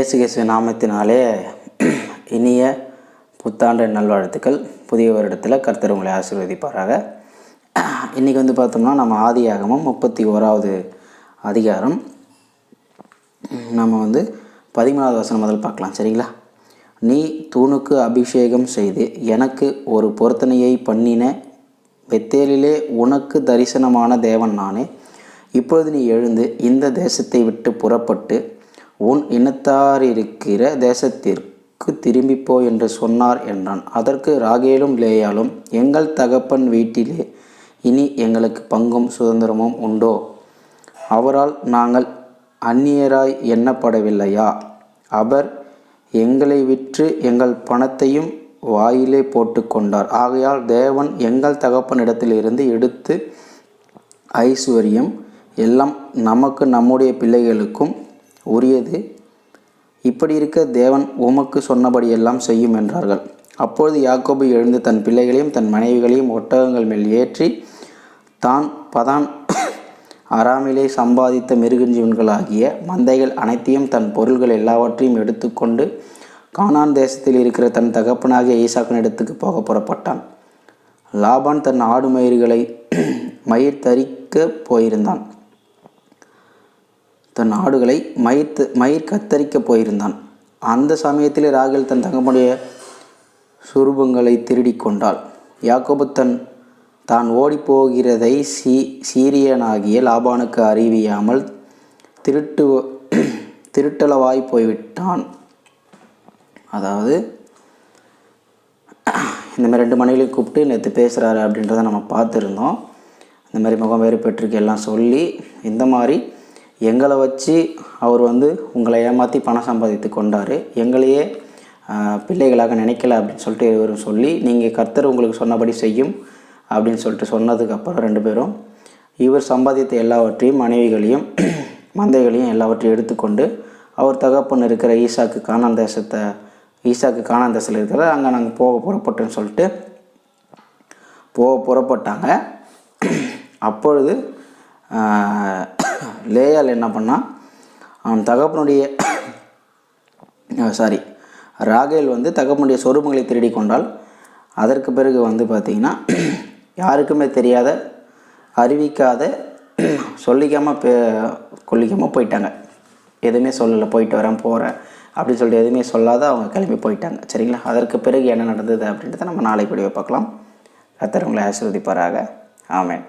இயேசு நாமத்தினாலே இனிய புத்தாண்டு நல்வாழ்த்துக்கள். புதிய வருடத்தில் கர்த்தர் உங்களை ஆசீர்வதிப்பாராக. இன்றைக்கி வந்து பார்த்தோம்னா நம்ம ஆதியாகமம் முப்பத்தி ஓராவது அதிகாரம். நம்ம வந்து பதிமூணாவது வசனம் முதல் பார்க்கலாம். சரிங்களா? நீ தூணுக்கு அபிஷேகம் செய்து எனக்கு ஒரு பொருத்தனையை பண்ணின வெத்தேலிலே உனக்கு தரிசனமான தேவன் நானே. இப்பொழுது நீ எழுந்து இந்த தேசத்தை விட்டு புறப்பட்டு உன் இனத்தாரிருக்கிற தேசத்திற்கு திரும்பிப்போ என்று சொன்னார் என்றான். அதற்கு ராகேலும் லேயாலும் எங்கள் தகப்பன் வீட்டிலே இனி எங்களுக்கு பங்கும் சுதந்திரமும் உண்டோ? அவரால் நாங்கள் அந்நியராய் எண்ணப்படவில்லையா? அவர் எங்களை விற்று எங்கள் பணத்தையும் வாயிலே போட்டு கொண்டார். ஆகையால் தேவன் எங்கள் தகப்பனிடத்திலிருந்து எடுத்து ஐஸ்வர்யம் எல்லாம் நமக்கு நம்முடைய பிள்ளைகளுக்கும் உரியது. இப்படி இருக்க தேவன் உமக்கு சொன்னபடியெல்லாம் செய்யும் என்றார்கள். அப்பொழுது யாக்கோபு எழுந்து தன் பிள்ளைகளையும் தன் மனைவிகளையும் ஒட்டகங்கள் மேல் ஏற்றி தான் பதான் அராமிலே சம்பாதித்த மிருகஞ்சீவன்களாகிய மந்தைகள் அனைத்தையும் தன் பொருள்கள் எல்லாவற்றையும் எடுத்துக்கொண்டு கானான் தேசத்தில் இருக்கிற தன் தகப்பனாகிய ஈசாக்கனிடத்துக்கு போக புறப்பட்டான். லாபான் தன் ஆடு மயிர்களை மயிர் தரிக்க போயிருந்தான். தன் ஆடுகளை மயிர்த்து மயிர் கத்தரிக்க போயிருந்தான். அந்த சமயத்தில் ராகேல் தன் தங்கமுடைய சுரூபங்களை திருடிக் கொண்டாள். யாக்கோபு தன் தான் ஓடிப்போகிறதை சீ சீரியனாகிய லாபானுக்கு அறிவியாமல் திருட்டு திருட்டளவாய் போய்விட்டான். அதாவது இந்த மாதிரி ரெண்டு மனைவிலையும் கூப்பிட்டு நேற்று பேசுகிறாரு அப்படின்றத நம்ம பார்த்துருந்தோம். இந்த மாதிரி முகம் வேறு பெற்றிருக்கு எல்லாம் சொல்லி இந்த மாதிரி எங்களை வச்சு அவர் வந்து உங்களை ஏமாற்றி பணம் சம்பாதித்து கொண்டார். எங்களையே பிள்ளைகளாக நினைக்கல அப்படின்னு சொல்லிட்டு இவரும் சொல்லி நீங்கள் கர்த்தர் உங்களுக்கு சொன்னபடி செய்யும் அப்படின்னு சொல்லிட்டு சொன்னதுக்கப்புறம் ரெண்டு பேரும் இவர் சம்பாதித்த எல்லாவற்றையும் மனைவிகளையும் மந்தைகளையும் எல்லாவற்றையும் எடுத்துக்கொண்டு அவர் தகப்பன் இருக்கிற ஈசாக்கு கானான் தேசத்தை ஈசாக்கு கானான் தேசத்தில் இருக்கிற அங்கே நாங்கள் போக புறப்பட்டோன்னு சொல்லிட்டு போக புறப்பட்டாங்க. அப்பொழுது லேயால் என்ன பண்ணால் அவன் தகப்பனுடைய சாரி ராகேல் வந்து தகப்பனுடைய சொரூபங்களை திருடி கொண்டால் அதற்கு பிறகு வந்து பார்த்திங்கன்னா யாருக்குமே தெரியாத அறிவிக்காத சொல்லிக்காமல் பே கொல்லிக்காமல் போயிட்டாங்க. எதுவுமே சொல்லலை போயிட்டு வரேன் போகிறேன் அப்படின்னு சொல்லிட்டு எதுவுமே சொல்லாத அவங்க கிளம்பி போயிட்டாங்க. சரிங்களா? அதற்கு பிறகு என்ன நடந்தது அப்படின்றத நம்ம நாளைக்கு வீடியோ பார்க்கலாம். கத்தர் உங்களை ஆசீர்வதிப்பாராக. ஆமேன்.